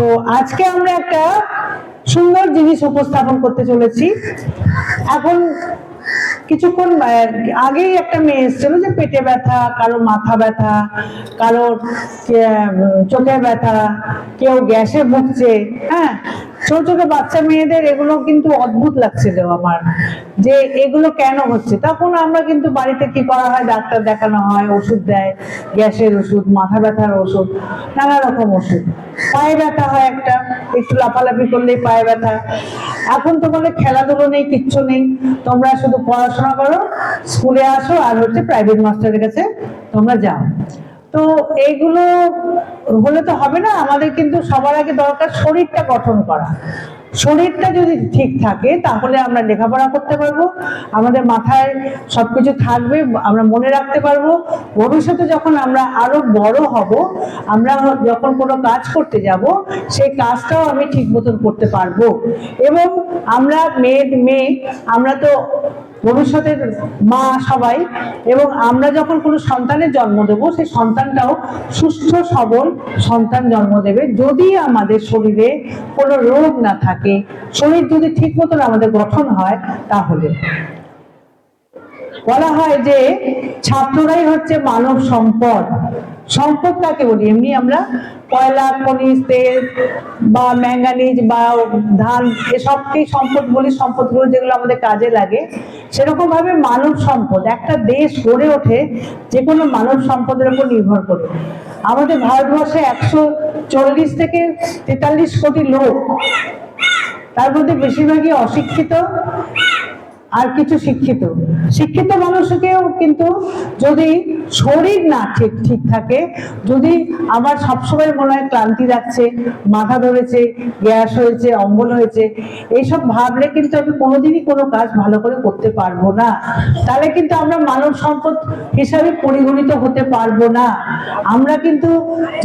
তো আজকে আমরা একটা সুন্দর জিনিস উপস্থাপন করতে চলেছি। এখন কিছুক্ষণ আগেই একটা মেয়ে এসেছিল যে পেটে ব্যথা, কারও মাথা ব্যথা, কারও চোখে ব্যথা, কেউ গ্যাসে ভুগছে হ্যাঁ? ছোট ছোট বাচ্চা মেয়েদের এগুলো কিন্তু অদ্ভুত লাগছিল আমার, যে এগুলো কেন হচ্ছে? তখন আমরা কিন্তু বাড়িতে কি করা হয়? ডাক্তার দেখানো হয়, ওষুধ দেয়, গ্যাসের ওষুধ, মাথা ব্যথার ওষুধ, নানা রকম ওষুধ। পায়ে ব্যথা হয় একটা, একটু লাফালাফি করলেই পায়ে ব্যথা। এখন তোমাদের খেলাধুলো নেই, কিচ্ছু নেই। তোমরা শুধু পড়াশোনা করো, স্কুলে আসো আর হচ্ছে প্রাইভেট মাস্টারের কাছে তোমরা যাও। তো এইগুলো হলে তো হবে না, আমাদের কিন্তু সবার আগে দরকার শরীরটা গঠন করা। শরীরটা যদি ঠিক থাকে, তাহলে আমরা লেখাপড়া করতে পারব, আমাদের মাথায় সবকিছু থাকবে, আমরা মনে রাখতে পারব। ভবিষ্যতে যখন আমরা আরও বড় হব, আমরা যখন কোনো কাজ করতে যাব, সেই কাজটাও আমি ঠিক মতন করতে পারব। এবং আমরা মেয়ে মেয়ে, আমরা তো ভবিষ্যতের মা সবাই, এবং আমরা যখন কোনো সন্তানের জন্ম দেব, সেই সন্তানটাও সুস্থ, সবল সন্তান জন্ম দেবে। যদি আমাদের শরীরে কোনো রোগ না থাকে, শরীর যদি ঠিক মতন আমাদের গঠন হয়, তাহলে। বলা হয় যে ছাত্ররাই হচ্ছে মানব সম্পদ। সম্পদ কাকে বলি? এমনি আমরা কয়লা, খনিজ, তেল বা ম্যাঙ্গানিজ বা ধান, এসবকেই সম্পদ বলি। সম্পদগুলো যেগুলো আমাদের কাজে লাগে সেরকম ভাবে মানব সম্পদ। একটা দেশ গড়ে ওঠে যে কোনো মানব সম্পদের উপর নির্ভর করে। আমাদের ভারতবর্ষে একশো চল্লিশ থেকে তেতাল্লিশ কোটি লোক, তার মধ্যে বেশিরভাগই অশিক্ষিত আর কিছু শিক্ষিত। শিক্ষিত মানুষকেও কিন্তু যদি শরীর না ঠিক ঠিক থাকে, যদি আমার সবসময় মনে হয় ক্লান্তি লাগছে, মাথা ধরেছে, গ্যাস হয়েছে, অম্বল হয়েছে এইসব ভাবলে কিন্তু আমি কোনোদিনই কোনো কাজ ভালো করে করতে পারব না। তাহলে কিন্তু আমরা মানব সম্পদ হিসাবে পরিগণিত হতে পারব না। আমরা কিন্তু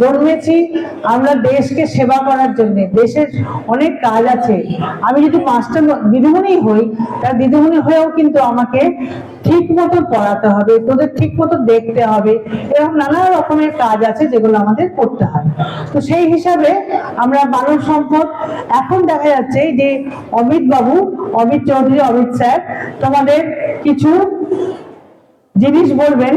জন্মেছি আমরা দেশকে সেবা করার জন্য, দেশের অনেক কাজ আছে। আমি যদি পাঁচটা দিদিমণি হই তার দিদিমণি হয়েও কিন্তু আমাকে ঠিক মতো পড়াতে হবে, তোদের ঠিক মতো দেখতে হবে, এরকম নানা রকমের কাজ আছে যেগুলো আমাদের করতে হয়। তো সেই হিসাবে আমরা মানব সম্পদ, এখন দেখা যাচ্ছে যে অমিত বাবু অমিত চৌধুরী, অমিত স্যার, তোমাদের কিছু জিনিস বলবেন,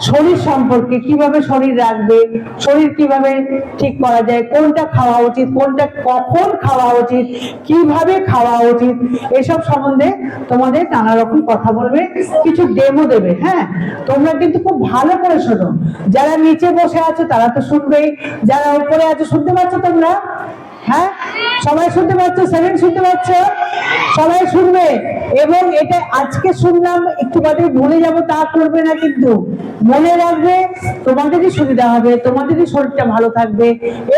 শরীর সম্পর্কে কীভাবে শরীর রাখবে, শরীর কীভাবে ঠিক করা যায়, কোনটা খাওয়া উচিত, কোনটা কখন খাওয়া উচিত, কীভাবে খাওয়া উচিত, এসব সম্বন্ধে তোমাদের নানা রকম কথা বলবে, কিছু ডেমো দেবে হ্যাঁ? তোমরা কিন্তু খুব ভালো করে শোনো। যারা নিচে বসে আছো তারা তো শুনবেই, যারা উপরে আছো, শুনতে পাচ্ছ তোমরা? হ্যাঁ? সবাই শুনতে পাচ্ছ? সেভেন শুনতে পাচ্ছ? সবাই শুনবে। এবং এটা আজকে শুনলাম, একটু বাদে ভুলে যাব, তা করবে না কিন্তু। মনে রাখবে, তোমাদেরই সুবিধা হবে, তোমাদেরই শরীরটা ভালো থাকবে।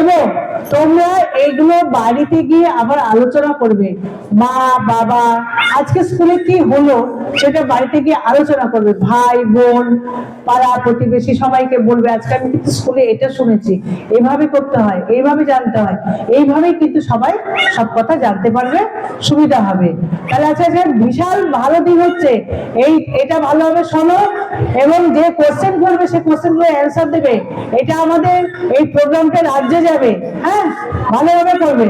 এবং তোমরা এগুলো বাড়িতে গিয়ে আবার আলোচনা করবে। মা, বাবা, আজকে স্কুলে কি হলো সেটা বাড়িতে গিয়ে আলোচনা করবে। ভাই, বোন, পাড়া প্রতিবেশী সবাইকে বলবে, আজকে আমি কিন্তু স্কুলে এটা শুনেছি। এইভাবে করতে হয় এইভাবে জানতে হয়। এইভাবেই কিন্তু সবাই সব কথা জানতে পারবে সুবিধা হবে। তাহলে আচ্ছা আচ্ছা বিশাল ভালো দিক হচ্ছে। এই, এটা ভালোভাবে শোনো, এবং যে কোশ্চেন করবে, সে কোশ্চেনগুলো অ্যান্সার দেবে। এটা আমাদের এই প্রোগ্রামটা রাজ্যে যাবে হ্যাঁ? ভালোভাবে করবে।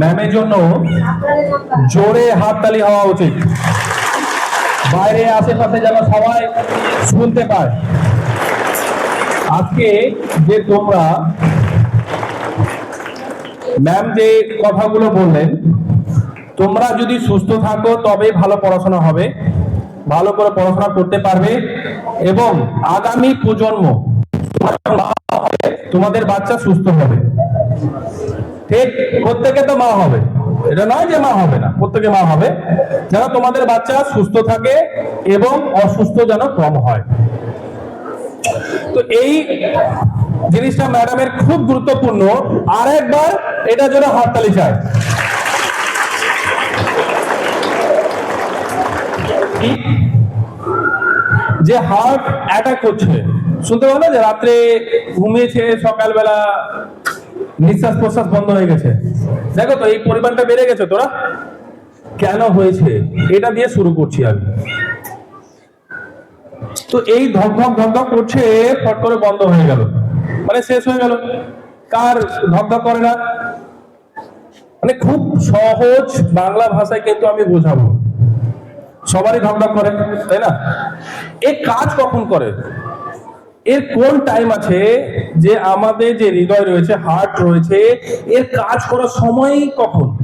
ম্যামের জন্য জোরে হাততালি হওয়া উচিত। বাইরে আশেপাশে যেন সবাই শুনতে পায়। আজকে যে তোমরা ম্যাম যে কথাগুলো বললেন, তোমরা যদি সুস্থ থাকো, তবেই ভালো পড়াশোনা হবে। ভালো করে পড়াশোনা করতে পারবে এবং আগামী প্রজন্ম তোমাদের বাচ্চা সুস্থ হবে। ঠিক? প্রত্যেকে তো মা হবে। এটা নয় যে মা হবে না, প্রত্যেকে মা হবে। যেন তোমাদের বাচ্চা সুস্থ থাকে এবং অসুস্থ যেন কম হয়। তো এই জিনিসটা ম্যাডামের খুব গুরুত্বপূর্ণ। আর একবার এটা জন্য হাততালি চাই যে হার্ট অ্যাটাক করছে শুনতে পাবো না যে রাত্রে ঘুমিয়েছে, সকালবেলা নিঃশ্বাস প্রশ্বাস বন্ধ হয়ে গেছে। দেখো তো, এই পরিমাণটা বেড়ে গেছে, তোরা? কেন হয়েছে? এটা দিয়ে শুরু করছি আমি। তো এই ধক ধক ধক ধক করছে, ফট করে বন্ধ হয়ে গেল। মানে শেষ হয়ে গেল। কার ধক করে না? মানে খুব সহজ বাংলা ভাষায় কিন্তু আমি বোঝাবো। সবারই ধক ধক করে, তাই না? এই কাজ কখন করে? এর কোন টাইম আছে যে আমাদের যে হৃদয় রয়েছে হার্ট রয়েছে, এর কাজ করার সময় কখন?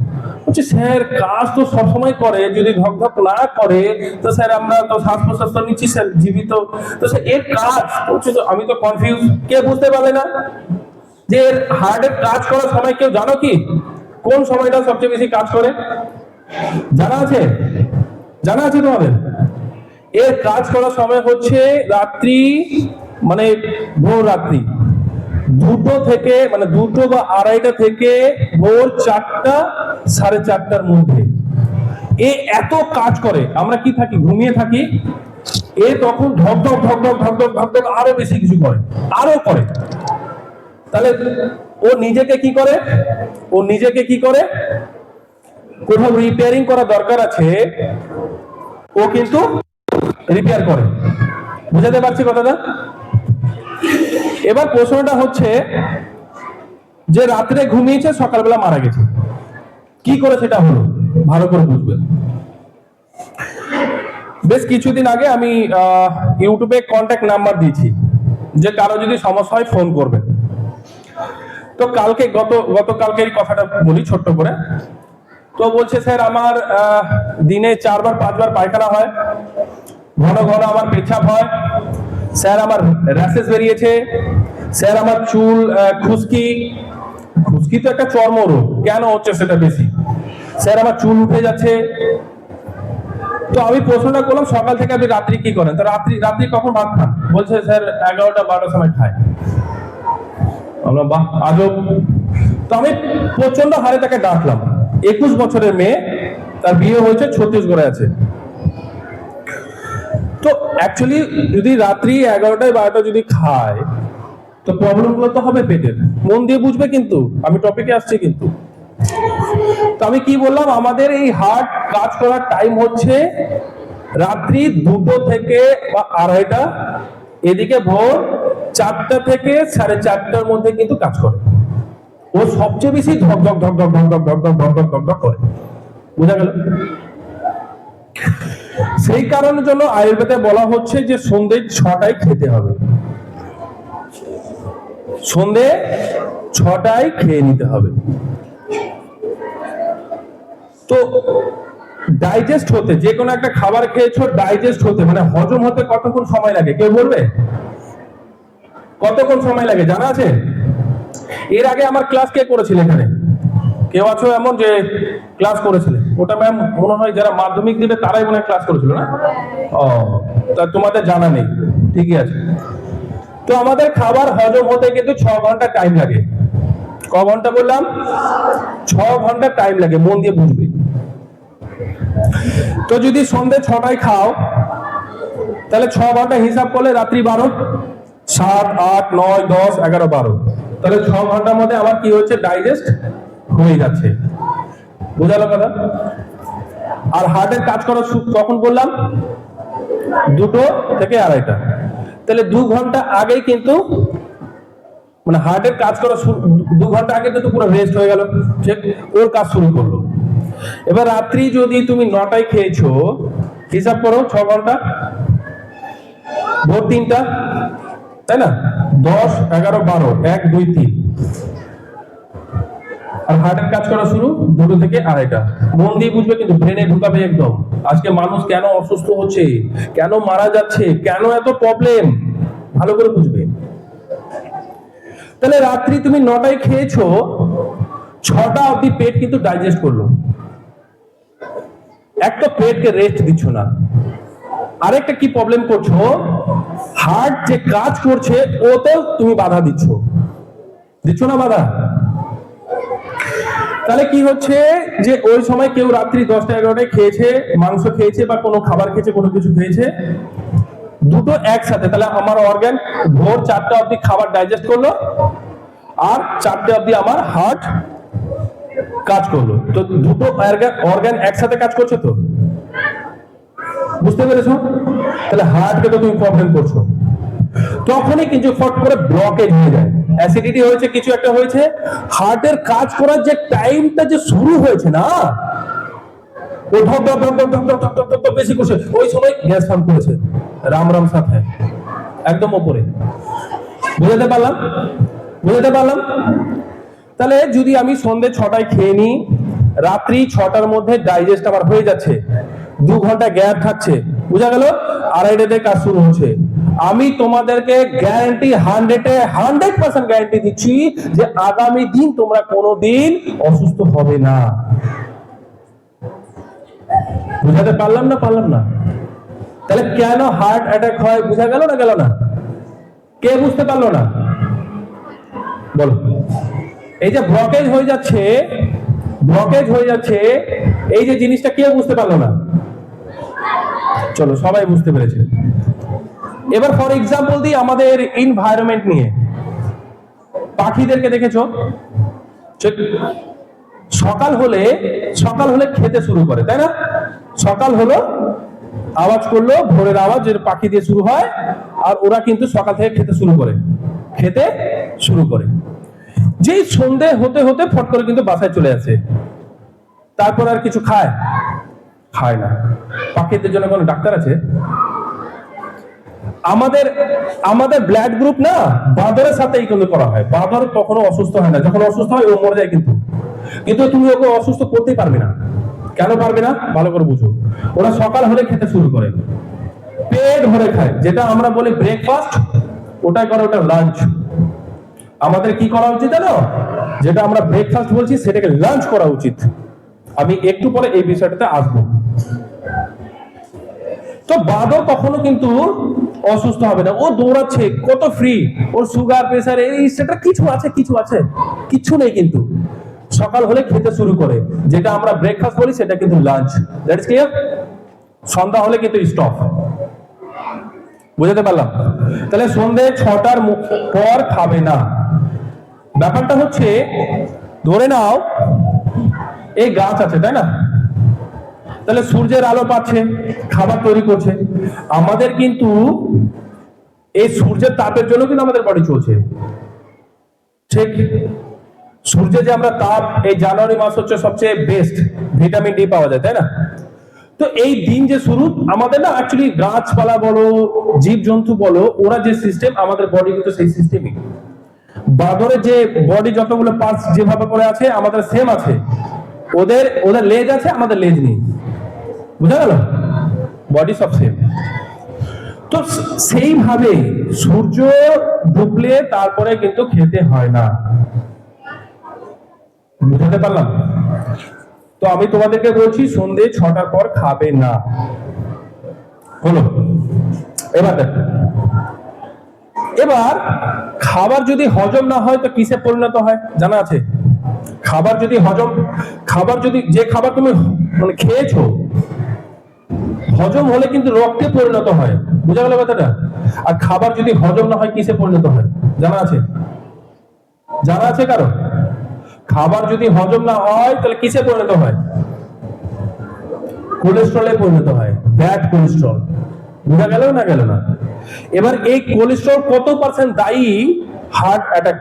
বলছে, স্যার, কাজ তো সবসময় করে। যদি ধক ধক না করে, তো স্যার আমরা তো শ্বাস প্রশ্বাস তো নিচ্ছি, স্যার, জীবিত। তো স্যার, এর কাজ বলছে তো আমি তো কনফিউজ কে বুঝতে পারবে না যে এর হার্টের কাজ করার সময় কেউ জানো কি? কোন সময়টা সবচেয়ে বেশি কাজ করে? জানা আছে? জানা আছে তোমাদের? এর কাজ করার সময় হচ্ছে রাত্রি মানে ভোর রাত্রি। দুটো থেকে মানে দুটো বা আড়াইটা থেকে ভোর চারটা, সাড়ে চারটার মধ্যে। এ এত কাজ করে, আমরা কি থাকি, ঘুমিয়ে থাকি? এ তখন ধকধক ধকধক ধকধক ধকধক আরও বেশি কিছু করে, আরও করে। তাহলে ও নিজেকে কি করে? ও নিজেকে কি করে? কোথাও রিপেয়ারিং করা দরকার আছে, ও কিন্তু রিপেয়ার করে। বুঝাতে পারছি কথাটা? এবার প্রশ্নটা হচ্ছে যে রাত্রে ঘুমিয়েছে, সকালবেলা মারা গেছে। কি করে সেটা হলো? ভালো করে বুঝবেন বেশ কিছুদিন আগে আমি ইউটিউবে কন্ট্যাক্ট নাম্বার দিয়েছি, যে কারও যদি সমস্যা হয় ফোন করবে। তো কালকে গত, গতকালকে এই কথাটা বলি ছোট্ট করে। তো বলছে, স্যার, আমার দিনে চারবার, পাঁচবার পায়খানা হয়। ঘন ঘন আমার পেছাব হয়। স্যার, আমার র্যাশেস বেরিয়েছে। স্যার, আমার চুল খুশকি। খুশকি তো একটা চর্মরোগ। কেন হচ্ছে সেটা বেশি? স্যার, আমার চুল উঠে যাচ্ছে। তো আমি প্রশ্নটা করলাম, সকাল থেকে আপনি রাত্রি কি করেন? তো রাত্রি রাত্রি কখন ভাত খান? বলছে, স্যার, এগারোটা, বারোটার সময় খায় আমরা, বাহ, আজব। তো আমি প্রচণ্ড হারে তাকে ডাকলাম। একুশ বছরের মেয়ে, তার বিয়ে হয়েছে, ছত্তিশগড়ে আছে। তো অ্যাকচুয়ালি যদি রাত্রি এগারোটায় বারোটা যদি খায় তো প্রবলেমগুলো তো হবে পেটের মন দিয়ে বুঝবে কিন্তু আমি টপিকে আসছি কিন্তু তো আমি কি বললাম আমাদের এই হার্ট কাজ করার টাইম হচ্ছে রাত্রি দুটো থেকে বা আড়াইটা এদিকে ভোর চারটা থেকে সাড়ে চারটার মধ্যে কিন্তু কাজ করে ও সবচেয়ে বেশি ধক ধক ধক ধক ধক ধক ধক ধক ধক ধক ধক করে বোঝা গেল সেই কারণের জন্য আয়ুর্বেদে বলা হচ্ছে যে সন্ধে ছটায় খেতে হবে। সন্ধে ছটায় খেয়ে নিতে হবে। তো ডাইজেস্ট হতে, যে কোনো একটা খাবার খেয়েছো ডাইজেস্ট হতে মানে হজম হতে কতক্ষণ সময় লাগে, কেউ বলবে? কতক্ষণ সময় লাগে, জানা আছে? এর আগে আমার ক্লাস কে করেছিল এখানে? কেউ আছো এমন যে ক্লাস করেছিলে? ওটা ম্যাম মনে হয় যারা মাধ্যমিক দিবে, তারাই মনে ক্লাস করেছিল না? ও, তা তোমাদের জানা নেই। ঠিকই আছে। তো আমাদের খাবার হজম হতে কিন্তু ছ ঘণ্টা টাইম লাগে। ক ঘণ্টা বললাম? ছ ঘণ্টা টাইম লাগে, মন দিয়ে বুঝবে। তো যদি সন্ধে ছটায় খাও, তাহলে ছ ঘণ্টা হিসাব করলে রাত্রি বারো, সাত, আট, নয়, দশ, এগারো, বারো। তাহলে ছ ঘণ্টার মধ্যে আমার কি হচ্ছে? ডাইজেস্ট হয়ে যাচ্ছে। বোঝালো কথা? আর হার্টের কাজ করার কখন বললাম দুটো থেকে আড়াইটা। তাহলে দু ঘণ্টা আগেই কিন্তু মানে হার্টের কাজ করা দু ঘণ্টা আগে তো পুরো রেস্ট হয়ে গেল। ঠিক? ওর কাজ শুরু করল। এবার রাত্রি যদি তুমি নটায় খেয়েছো, হিসাব করো ছ ঘণ্টা। ভোর তিনটা। তাই না? দশ, এগারো, বারো। এক, দুই, তিন। আর হার্টের কাজ করা শুরু দুটো থেকে আড়াইটা। মন দিয়ে বুঝবে কিন্তু ব্রেনে ঢুকাবে একদম। আজকে মানুষ কেন অসুস্থ হচ্ছে? কেন মারা যাচ্ছে? কেন এত প্রবলেম ভালো করে বুঝবে। তাহলে রাত্রি তুমি নটায় খেয়েছো, ছটা অব্দি পেট কিন্তু ডাইজেস্ট করল। একটা পেটকে রেস্ট দিচ্ছ না। আরেকটা কি প্রবলেম করছ? হার্ট যে কাজ করছে ওতেও তুমি বাধা দিচ্ছ। দিচ্ছ না বাধা? তাহলে কি হচ্ছে যে ওই সময় কেউ রাত্রি দশটা এগারোটায় খেয়েছে, মাংস খেয়েছে বা কোনো খাবার খেয়েছে, কোনো কিছু খেয়েছে? দুটো একসাথে। তাহলে আমার অর্গান ভোর চারটা অবধি খাবার ডাইজেস্ট করল আর চারটে অবধি আমার হার্ট কাজ করল। তো দুটো অর্গান একসাথে কাজ করছে তো? বুঝতে পেরেছ? তাহলে হার্টকে তো তুমি প্রবলেম করছ। তখনই কিন্তু ফট করে ব্লকে হয়ে যায়। অ্যাসিডিটি হয়েছে, কিছু একটা হয়েছে। হার্টের কাজ করার যে টাইমটা যে শুরু হয়েছে না, ও ধপ ধপ ধপ ধপ ধপ ধপ ধপ বেশি করছে। ওই সময় গ্যাস ফার্ম করেছে। রাম রাম সাথে। একদম ওপরে। বুঝাতে পারলাম? বুঝাতে পারলাম? তাহলে যদি আমি সন্ধে ছটায় খেয়ে নিই, রাত্রি ছটার মধ্যে ডাইজেস্ট আমার হয়ে যাচ্ছে। দু ঘণ্টা গ্যাপ থাকছে। বুঝা গেল? আড়াইটাতে কাজ শুরু হচ্ছে। আমি তোমাদেরকে গ্যারান্টি হান্ড্রেডে হান্ড্রেড পার্সেন্ট গ্যারান্টি দিচ্ছি যে আগামী দিন তোমরা কোনোদিন অসুস্থ হবে না। বুঝাতে পারলাম না পারলাম না? তাহলে কেন হার্ট অ্যাটাক হয়, বুঝা গেল না গেল না? কে বুঝতে পারল না? বলো। এই যে ব্লকেজ হয়ে যাচ্ছে ব্লকেজ হয়ে যাচ্ছে, এই যে জিনিসটা কে বুঝতে পারল না? চলো, সবাই বুঝতে পেরেছে। এবার ফর এক্সাম্পল দিই আমাদের এনভায়রনমেন্ট নিয়ে। পাখিদেরকে দেখেছ? সকাল হলে সকাল হলে খেতে শুরু করে, তাই না? সকাল হলো আওয়াজ করল, ভোরের আওয়াজ পাখি দিয়ে শুরু হয়, আর ওরা কিন্তু সকাল থেকে খেতে শুরু করে। খেতে শুরু করে। যেই সন্ধে হতে হতে ফট করে কিন্তু বাসায় চলে আসে। তারপর আর কিছু খায়? খায় না। পাখিদের জন্য কোনো ডাক্তার আছে? আমাদের আমাদের ব্লাড গ্রুপ না বাঁদরের সাথেই কিন্তু করা হয়। বাঁদর কখনো অসুস্থ হয় না। যখন অসুস্থ হয়, ও মরে যায় কিন্তু। কিন্তু তুমি ওকে অসুস্থ করতেই পারবে না। কেন পারবে না? ভালো করে বুঝো। ওরা সকাল হলে খেতে শুরু করে। পেট ভরে খায়। যেটা আমরা বলি ব্রেকফাস্ট ওটাই করে ওটা লাঞ্চ আমাদের কি করা উচিত জানো? যেটা আমরা ব্রেকফাস্ট বলছি, সেটাকে লাঞ্চ করা উচিত। আমি একটু পরে এই বিষয়টাতে আসব। তো বাদর কখনো কিন্তু অসুস্থ হবে না। ও দৌড়াচ্ছে, কত ফ্রি ওর সুগার প্রেসার এই সেটা কিছু আছে কিছু আছে। কিছু নেই কিন্তু। সকাল হলে খেতে শুরু করে। যেটা আমরা ব্রেকফাস্ট বলি, সেটা কিন্তু লাঞ্চ দ্যাট ইজ ক্লিয়ার সন্ধ্যা হলে কিন্তু স্টপ বুঝাতে পারলাম? তাহলে সন্ধে ছটার পর খাবে না। ব্যাপারটা হচ্ছে, ধরে নাও, এই গাছ আছে, তাই না? তাহলে সূর্যের আলো পাচ্ছে, খাবার তৈরি করছে। আমাদের কিন্তু এই সূর্যের তাপের জন্য কিন্তু আমাদের বডি চলছে। ঠিক? সূর্যে যে আমরা তাপ, এই জানুয়ারি মাস হচ্ছে সবচেয়ে বেস্ট ভিটামিন ডি পাওয়া যায়, তাই না? তো এই দিন যে শুরু, আমাদের না অ্যাকচুয়ালি গাছপালা বলো জীব জন্তু বলো, ওরা যে সিস্টেম আমাদের বডি কিন্তু সেই সিস্টেমই বাদরের যে বডি যতগুলো পার্টস যেভাবে করে আছে, আমাদের সেম আছে। ওদের ওদের লেজ আছে, আমাদের লেজ নেই। বুঝা গেল বডি সব সেম তো সেইভাবে সূর্য ডুবলে তারপরে কিন্তু খেতে হয় না। বুঝাতে পারলাম? তো আমি তোমাদেরকে বলছি, সন্ধে ছটার পর খাবে না। হলো এবার দেখো। এবার খাবার যদি হজম না হয়, তো কিসে পরিণত হয়? জানা আছে? খাবার যদি হজম খাবার যদি যে খাবার তুমি মানে খেয়েছো হজম হলে কিন্তু রক্তে পরিণত হয়। বুঝা গেল কথাটা? আর খাবার যদি হজম না হয়, কিসে পরিণত হয়? জানা আছে? জানা আছে কারও? খাবার যদি হজম না হয়, তাহলে কিসে পরিণত হয়? কোলেস্ট্রলে পরিণত হয়। Bad cholesterol. বোঝা গেল না গেল না? এবার এই কোলেস্ট্রল কত পার্সেন্ট দায়ী? হার্ট অ্যাটাক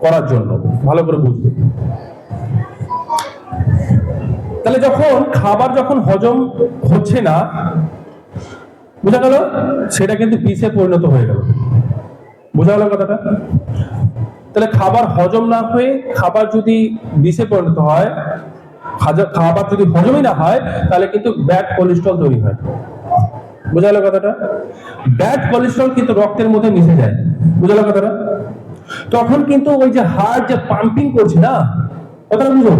করার জন্য। ভালো করে বুঝবে। তাহলে যখন খাবার যখন হজম হচ্ছে না, বোঝা গেল? সেটা কিন্তু বিষে পরিণত হয়ে গেল। বোঝা গেল কথাটা? তাহলে খাবার হজম না হয়ে খাবার যদি বিষে পরিণত হয় খাবার যদি হজমই না হয়, তাহলে কিন্তু ব্যাড কোলেস্ট্রল তৈরি হয়। বোঝা গেল কথাটা? ব্যাড কোলেস্ট্রল কিন্তু রক্তের মধ্যে মিশে যায়। বোঝা গেল কথাটা? তখন কিন্তু ওই যে হার্ট যে পাম্পিং করছে না কথাটা বুঝো।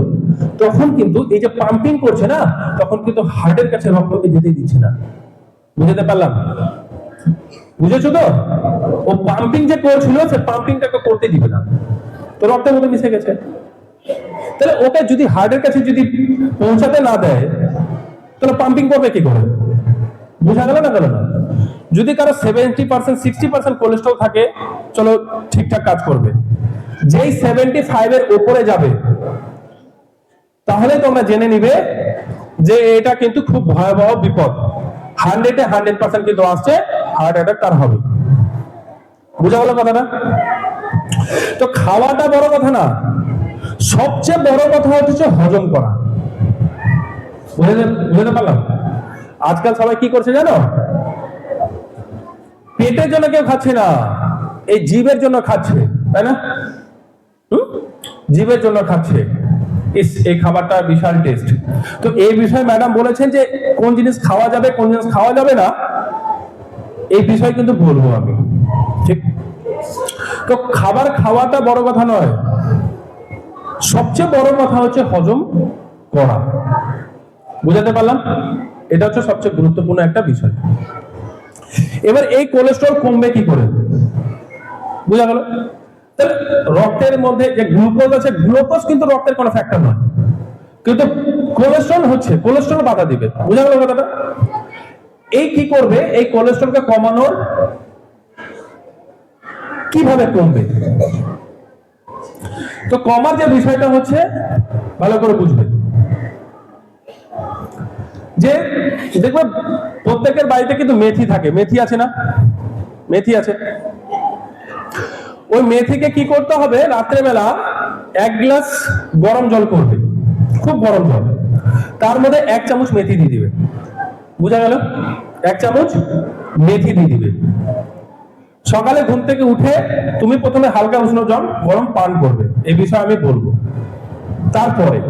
তখন কিন্তু এই যে পাম্পিং করছে না, তখন কিন্তু হার্টের কাছে রক্তকে যেতে দিচ্ছে না। বুঝতে পারলাম? বুঝেছ তো? ও পাম্পিং যে করছিল, সে পাম্পিংটাকে করতে দিবে না। তো রক্তের মধ্যে মিশে গেছে। তাহলে ওকে যদি হার্টের কাছে যদি পৌঁছাতে না দেয়, তাহলে পাম্পিং করবে কি করে? বোঝা গেল না গেল না? যদি কারও seventy percent sixty percent cholesterol থাকে, চলো ঠিকঠাক কাজ করবে। যেই সেভেন্টি ফাইভ এর উপরে যাবে, তাহলে তোমরা জেনে নিবে যে এটা কিন্তু খুব ভয়াবহ বিপদ। হান্ড্রেডে হান্ড্রেড পার্সেন্ট কিন্তু আসছে হার্ট অ্যাটাক তার হবে। বুঝা গেল কথাটা? তো খাওয়াটা বড় কথা না, সবচেয়ে বড় কথা হচ্ছে হজম করা। বুঝতে পারলাম? আজকাল সবাই কি করছে জানো? পেটের জন্য কেউ খাচ্ছে না, এই জীবের জন্য খাচ্ছে, তাই না? জীবের জন্য খাচ্ছে। এই খাবারটা বিশাল টেস্ট তো এই বিষয়ে ম্যাডাম বলেছেন যে কোন জিনিস খাওয়া যাবে, কোন জিনিস খাওয়া যাবে না, এই বিষয় কিন্তু বলব আমি। ঠিক? তো খাবার খাওয়াটা বড় কথা নয়। সবচেয়ে বড় কথা হচ্ছে হজম করা। বুঝাতে পারলাম? এটা হচ্ছে সবচেয়ে গুরুত্বপূর্ণ একটা বিষয়। এবার এই কোলেস্ট্রল কমবে কি করে? বুঝা গেল? রক্তের মধ্যে যে গ্লুকোজ আছে, গ্লুকোজ কিন্তু রক্তের কোনো ফ্যাক্টর নয়। কিন্তু কোলেস্ট্রল হচ্ছে কোলেস্ট্রল বাধা দিবে। বুঝা গেল কথাটা? এই কি করবে? এই কোলেস্ট্রলকে কমানোর কীভাবে কমবে? তো কমার যে বিষয়টা হচ্ছে, ভালো করে বুঝবে। যে দেখবে প্রত্যেকের বাড়িতে কিন্তু মেথি থাকে। মেথি আছে না? মেথি আছে। ওই মেথিকে কি করতে হবে? রাত্রেবেলা এক গ্লাস গরম জল করবে। খুব গরম জল। তার মধ্যে এক চামচ মেথি দিয়ে দিবে। বুঝা গেল? এক চামচ মেথি দিয়ে দিবে। সকালে ঘুম থেকে উঠে তুমি প্রথমে হালকা উষ্ণ জল, গরম পান করবে। এই বিষয়ে আমি বলব। তারপরে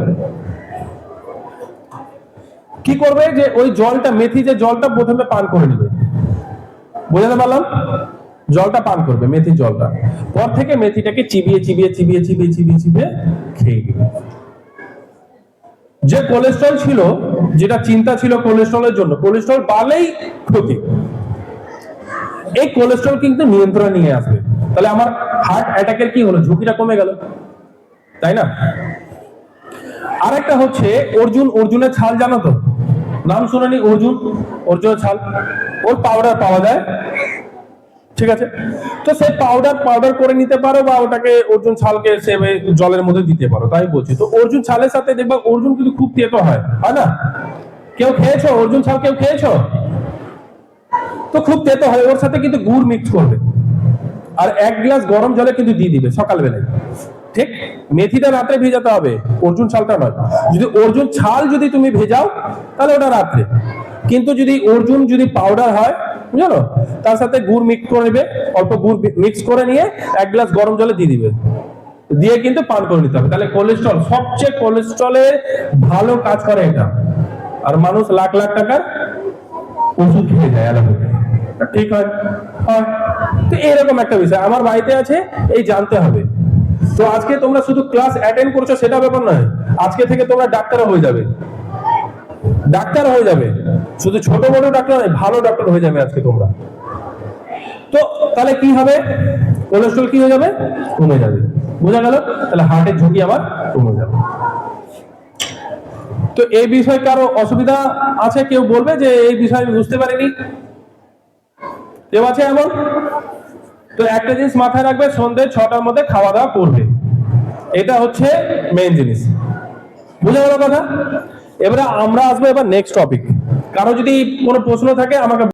কি করবে যে ওই জলটা, মেথি যে জলটা প্রথমে পান করে নেবে? বুঝাতে পারলাম? জলটা পান করবে, মেথির জলটা। পর থেকে মেথিটাকে চিবিয়ে চিবিয়ে চিবিয়ে চিবিয়ে চিবিয়ে চিবিয়ে খেয়ে দিবে যে কোলেস্ট্রল ছিল, যেটা চিন্তা ছিল কোলেস্ট্রলের জন্য কোলেস্ট্রল বাড়লেই ক্ষতি। এই কোলেস্ট্রল কিন্তু নিয়ন্ত্রণে নিয়ে আসবে। তাহলে আমার হার্ট অ্যাটাকের কি হলো? ঝুঁকিটা কমে গেল। তাই না? আরেকটা হচ্ছে অর্জুন, অর্জুনের ছাল, জানো তো? নাম শুনেনি, অর্জুন? অর্জুনের ছাল। ওর পাউডার পাওয়া যায়? ঠিক আছে? তো সেই পাউডার পাউডার করে নিতে পারো বা ওটাকে অর্জুন ছালকে সে জলের মধ্যে দিতে পারো, তাই বলছি। তো অর্জুন ছালের সাথে দেখবা অর্জুন কিন্তু খুব তেতো হয় হয় না? কেউ খেয়েছো? অর্জুন ছাল কেউ খেয়েছো? তো খুব তেতো হয়, ওর সাথে কিন্তু গুড় মিক্স করবে। আর এক গ্লাস গরম জলে কিন্তু দিয়ে দিবে সকালবেলায়। ঠিক? মেথিটা রাত্রে ভেজাতে হবে, অর্জুন ছালটা নয়। যদি অর্জুন ছাল যদি তুমি ভেজাও, তাহলে ওটা রাত্রে। কিন্তু যদি অর্জুন যদি পাউডার হয় বুঝলো? তার সাথে গুড় মিক্স করে নেবে, অল্প গুড় মিক্স করে নিয়ে এক গ্লাস গরম জলে দিয়ে দিবে। দিয়ে কিন্তু পান করে নিতে হবে। তাহলে কোলেস্ট্রল সবচেয়ে কোলেস্ট্রলের ভালো কাজ করে এটা। আর মানুষ লাখ লাখ টাকার ওষুধ খেয়ে যায় অ্যালোপ্যাথি ঠিক হয়? হয়। তো এরকম একটা বিষয়। আমার বাড়িতে আছে, এই জানতে হবে। তো আজকে তোমরা শুধু ক্লাস অ্যাটেন্ড করছ, সেটা ব্যাপার নয়। আজকে থেকে তোমরা ডাক্তার হয়ে যাবে। ডাক্তার হয়ে যাবে। শুধু ছোট বড় ডাক্তার নয়, ভালো ডাক্তার হয়ে যাবে আজকে তোমরা। তো তাহলে কি হবে? কোলেস্ট্রল কি হয়ে যাবে? কমে যাবে। বোঝা গেল? তাহলে হার্টের ঝুঁকি আবার কমে যাবে। তো এই বিষয়ে কারও অসুবিধা আছে? কেউ বলবে যে এই বিষয়ে আমি বুঝতে পারিনি। কেউ আছে এমন? তো একটা জিনিস মাথায় রাখবে সন্ধ্যে ছটার মধ্যে খাওয়া দাওয়া করবে। এটা হচ্ছে মেইন জিনিস। বুঝে গেল কথা? এবারে আমরা আসব এবার নেক্সট টপিক কারও যদি কোনো প্রশ্ন থাকে আমাকে